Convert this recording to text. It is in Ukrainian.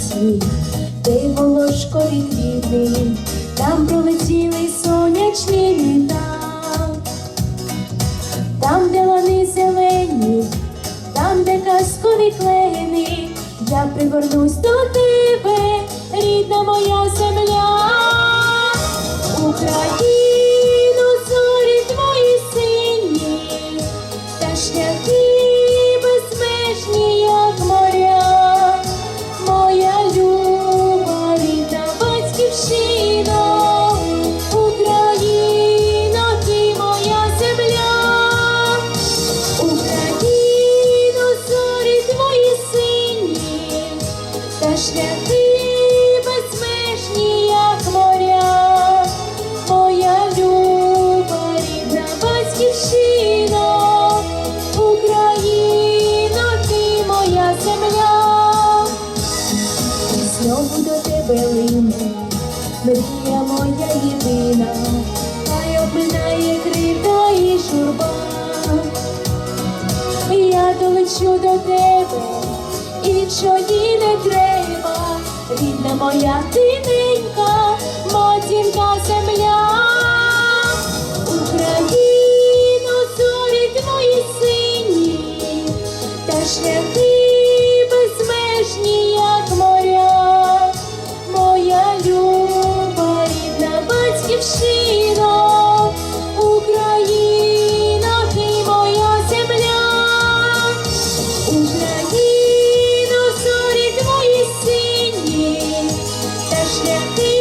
світ, де й волошкові квіти, там пролетіли сонячні літа, там, де лани зелені, там, де казкові клени, я пригорнусь до тебе. Батьківщина, Україна, ти моя земля. Україно, зорі твої сині, та шляхи безмежні, як моря, моя люба, рідна батьківщина, Україно, ти моя земля. Знову до тебе лине, мрія моя єдина, хай обминає кривда і журба. Я долечу до тебе, іншої не треба, рідна моя тиненька, Україно, Україна, ти моя земля, Україно, зорі твої сині, та шляхи.